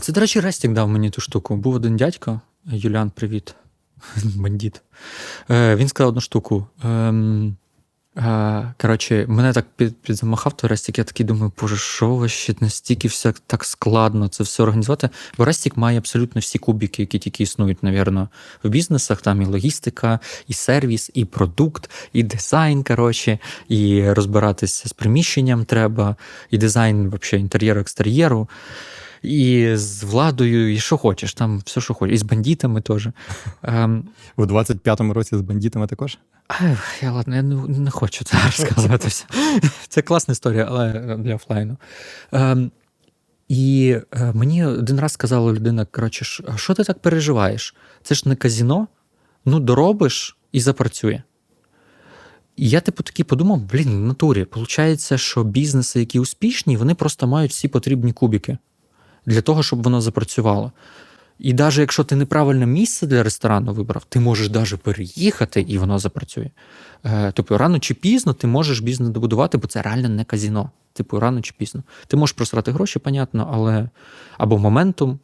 Це, до речі, Рестік дав мені ту штуку. Був один дядько, Юліан, привіт. Бандит. Е, він сказав одну штуку. Ем, е, коротше, мене так під, підзамахав той Рестік, я такий думаю, боже, що вообще настільки все так складно це все організувати. Бо Рестік має абсолютно всі кубики, які тільки існують, навірно, в бізнесах. Там і логістика, і сервіс, і продукт, і дизайн, коротше, і розбиратися з приміщенням треба, і дизайн вообще інтер'єру, екстер'єру. І з владою, і що хочеш, там все, що хочеш, і з бандитами теж. Ем, У 25-му році з бандитами також. Я ладно, я не, хочу це розказувати. Це класна історія, але для офлайну. Ем, і е, мені один раз сказала людина: коротше, що ти так переживаєш? Це ж не казіно, ну доробиш і запрацює. І я, типу, такий подумав: блін, в натурі, виходить, що бізнеси, які успішні, вони просто мають всі потрібні кубики для того, щоб воно запрацювало. І навіть якщо ти неправильне місце для ресторану вибрав, ти можеш навіть переїхати і воно запрацює. Е, Тобто, рано чи пізно ти можеш бізнес добудувати, бо це реально не казіно. Типу, рано чи пізно. Ти можеш просрати гроші, понятно, але або моментум,